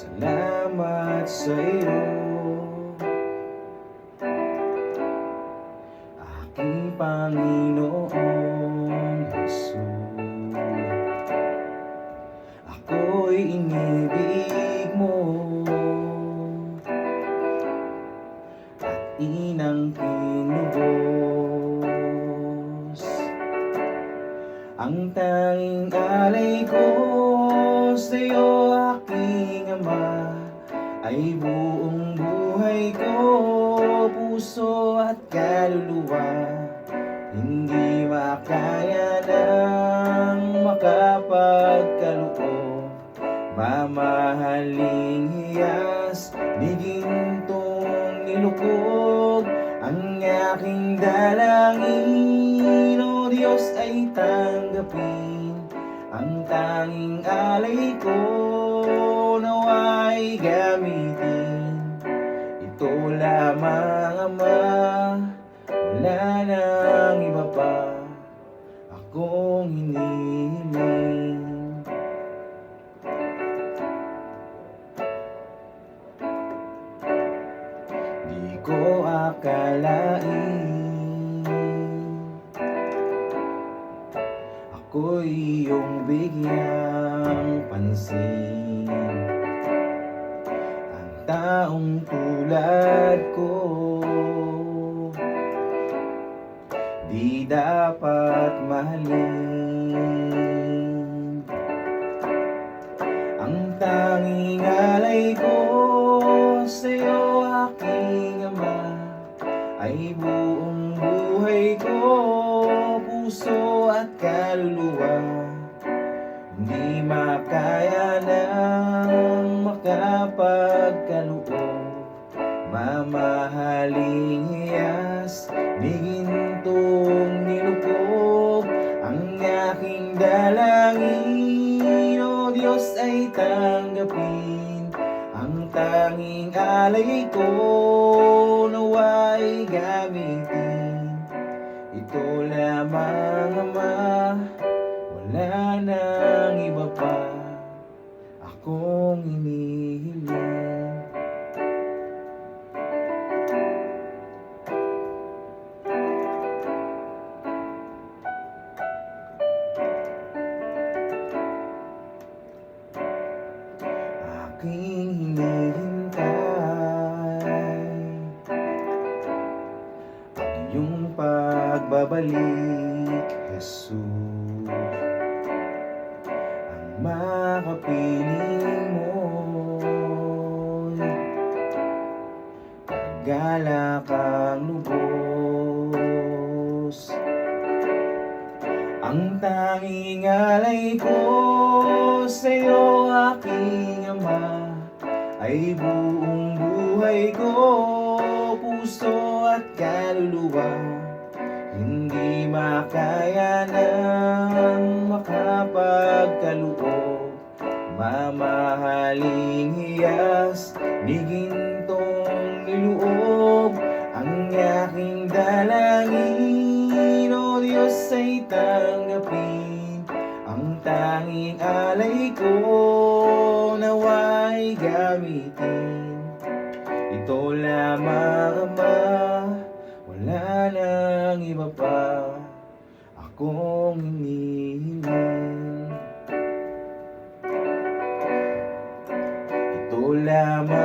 Salamat sa iyo. Aking Panginoong Jesus Ako'y inibig mo At inang kinubos Ang tanging alay ko sa'yo aking Ama Ay buong buhay ko, puso at kaluluwa. Hindi makaya ng makapagkaloob. Mamahaling hiyas, ni gintong nilukog. Ang aking dalangin, O Diyos ay tanggapin Ang tanging alay ko, naway gamitin. Ito lamang Ama, wala nang iba pa. Akong hinihiling. Di ko akalain Ako'y iyong bigyang pansin. Ang taong tulad ko Di dapat mahalin. Ang tanging alay ko puso at kaluluwa. Hindi makaya ng makapagkaloob Mamahaling hiyas, ni gintong nilukog Ang aking dalangin, O Diyos ay tanggapin Ang tanging alay ko, Akong hinihiling. Aking hinihintay Ang iyong pagbabalik, Jesus. Ang makapiling Paggalak ang lubos. Ang tanging alay ko sa'yo aking Ama Ay buong buhay ko, puso at kaluluwa. Hindi makaya ng makapagkaloob Mamahaling hiyas, ni gintong niluob Ang aking dalangin, O Diyos ay tanggapin Ang tanging alay ko, naway gamitin. Ito lamang Ama, wala nang iba pa. Akong hinihiling. Ito lamang Ama,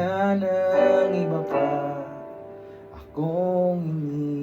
wala ng iba pa. Akong ini